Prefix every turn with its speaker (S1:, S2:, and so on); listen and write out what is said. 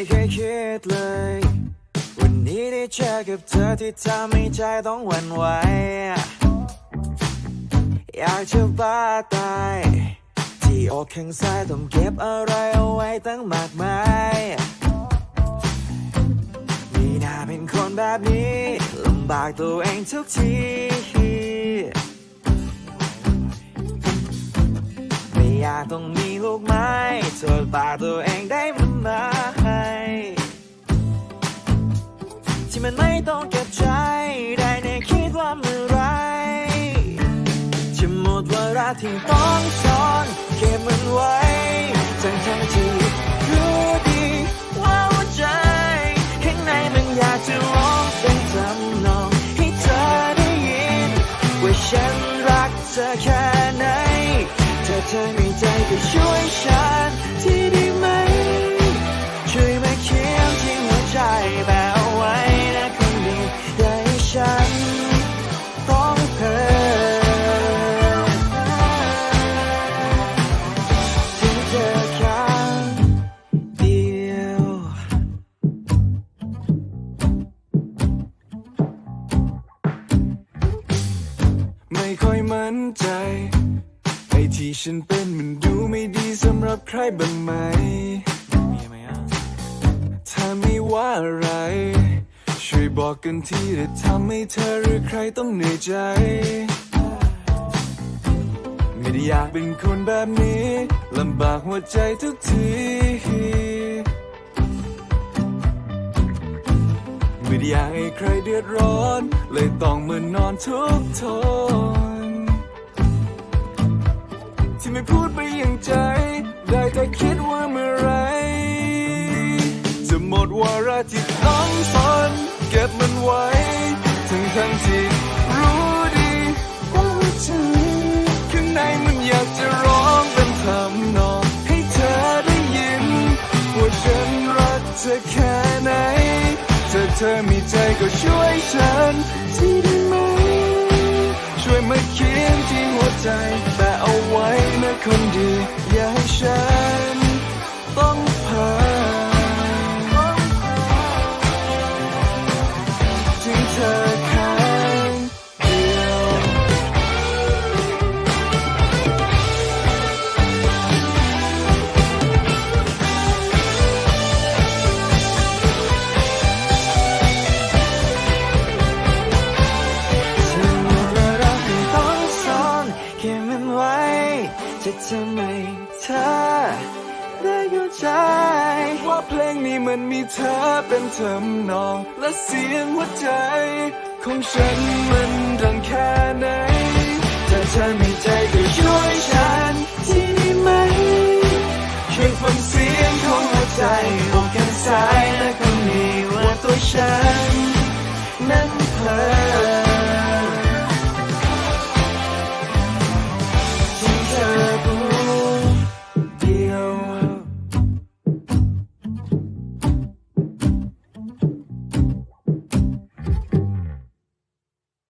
S1: คิดเลย วันนี้ได้เจอกับเธอที่ทำให้ใจต้องหวั่นไหว อยากจะบ้าตาย ที่อกข้างซ้ายต้องเก็บอะไรเอาไว้ตั้งมากมายมีหน้าเป็นคนแบบนี้ลำบากตัวเองทุกที อยากต้องมีลูกไม้โทษปาตัวเองได้ไหมที่มันไม่ต้องเก็บใจได้ในคิดว่าเมื่อไรจะหมดเวลาที่ต้องซ่อนเก็บมันไว้ทั้งทั้งที่รู้ดีว่าหัวใจข้างในมันอยากจะร้องเป็นทำนองให้เธอได้ยินว่าฉันรักเธอแค่ไหน เธอมีใจก็ช่วยฉันทีได้ไหม ช่วยมาเขียนที่หัวใจแบบเอาไว้นะคนดีอย่าให้ฉันต้องเพ้อถึงเธอครั้งเดียว
S2: ไม่ค่อยมั่นใจ ที่ฉันเป็นมันดูไม่ดีสำหรับใครบ้างไหม
S1: มีไหมอะ
S2: ถ้าไม่ว่าอะไร ช่วยบอกกันทีจะทำให้เธอหรือใครต้องเหนื่อยใจ ไม่ได้อยากเป็นคนแบบนี้ลำบากหัวใจทุกที ไม่ได้อยากให้ใครเดือดร้อน เลยต้องมานอนทุกทน ที่ไม่พูดไปอย่างใจ ได้แต่คิดว่าเมื่อไร จะหมดวาระที่ต้องสนเก็บมันไว้ ทั้งทั้งที่รู้ดีว่าใจข้างในมันอยากจะร้องเป็นทำนองให้เธอได้ยิน ว่าฉันรักเธอแค่ไหนถ้าเธอมีใจก็ช่วยฉันทีได้ไหม ช่วยมาเขียนที่หัวใจ แต่เอาไว้นะคนเดียว
S1: เก็บมันไว้ จะทำให้เธอได้เข้าใจ
S2: ว่าเพลงนี้มันมีเธอเป็นทำนอง และเสียงหัวใจ ของฉันมันดังแค่ไหน
S1: จะเธอมี